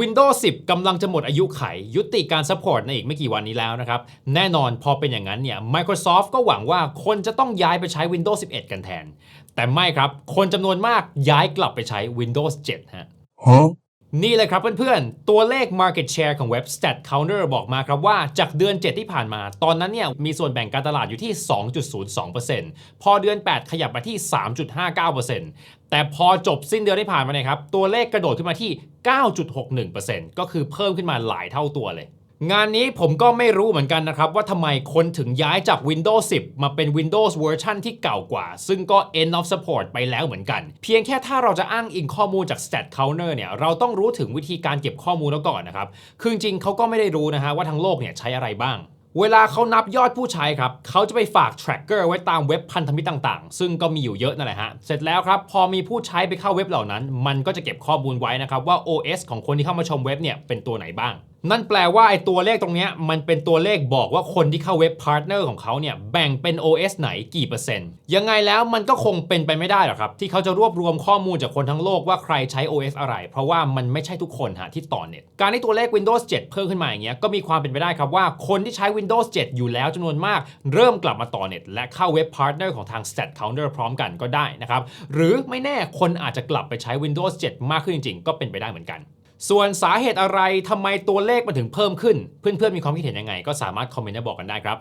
Windows 10 กำลังจะหมดอายุไข ยุติการซัพพอร์ตในอีกไม่กี่วันนี้แล้วนะครับ แน่นอนพอเป็นอย่างนั้นเนี่ย Microsoft ก็หวังว่าคนจะต้องย้ายไปใช้ Windows 11 กันแทน แต่ไม่ครับ คนจำนวนมากย้ายกลับไปใช้ Windows 7 ฮะ Huh? นี่เลยครับเพื่อนๆ ตัวเลข market share ของเว็บ Stat Counter บอกมาครับว่าจากเดือน 7 ที่ผ่านมา ตอนนั้นเนี่ยมีส่วนแบ่งการตลาดอยู่ที่ 2.02%พอเดือน 8 ขยับมาที่ 3.59%แต่พอจบสิ้นเดือนที่ผ่านมาเนี่ยครับ ตัวเลขกระโดดขึ้นมาที่ 9.61%ก็คือเพิ่มขึ้นมาหลายเท่าตัวเลย งานนี้ผมก็ไม่รู้เหมือนกันนะครับ ว่าทำไมคนถึงย้ายจาก Windows 10 มาเป็น Windows เวอร์ชันที่เก่ากว่า ซึ่งก็ end of support ไปแล้วเหมือนกัน เพียงแค่ถ้าเราจะอ้างอิงข้อมูลจาก Stat Counter เนี่ย เราต้องรู้ถึงวิธีการเก็บข้อมูลแล้วก่อนนะครับ คือจริงเขาก็ไม่ได้รู้นะฮะว่าทั้งโลกเนี่ยใช้อะไรบ้างเวลาเขานับยอดผู้ใช้ครับ เขาจะไปฝาก tracker ไว้ตามเว็บพันธมิตรต่างๆ ซึ่งก็มีอยู่เยอะนั่นแหละฮะ เสร็จแล้วครับ พอมีผู้ใช้ไปเข้าเว็บเหล่านั้น มันก็จะเก็บข้อมูลไว้นะครับว่า OS ของคนที่เข้ามาชมเว็บเนี่ยเป็นตัวไหนบ้าง นั่นแปลว่าไอ้ตัวเลขตรงนี้มันเป็นตัวเลขบอกว่าคนที่เข้าเว็บพาร์ทเนอร์ของเขาเนี่ยแบ่งเป็น OS ไหนกี่เปอร์เซ็นต์ ยังไงแล้วมันก็คงเป็นไปไม่ได้หรอกครับ ที่เขาจะรวบรวมข้อมูลจากคนทั้งโลกว่าใครใช้ OS อะไร เพราะว่ามันไม่ใช่ทุกคนฮะที่ต่อเน็ต การที่ตัวเลข Windows 7 เพิ่มขึ้นมาอย่างเงี้ยก็มีความเป็นไปได้ครับว่าคนที่ใช้ Windows 7 อยู่แล้วจำนวนมาก เริ่มกลับมาต่อเน็ตและเข้าเว็บพาร์ทเนอร์ของทาง Stat Counter พร้อมกันก็ได้นะครับหรือไม่แน่คนอาจจะกลับไปใช้ Windows 7 มากขึ้นจริงๆ ก็เป็นไปได้เหมือนกัน ส่วนสาเหตุอะไรทำไมตัวเลขมันถึงเพิ่มขึ้น เพื่อนๆมีความคิดเห็นยังไง ก็สามารถคอมเมนต์มาบอกกันได้ครับ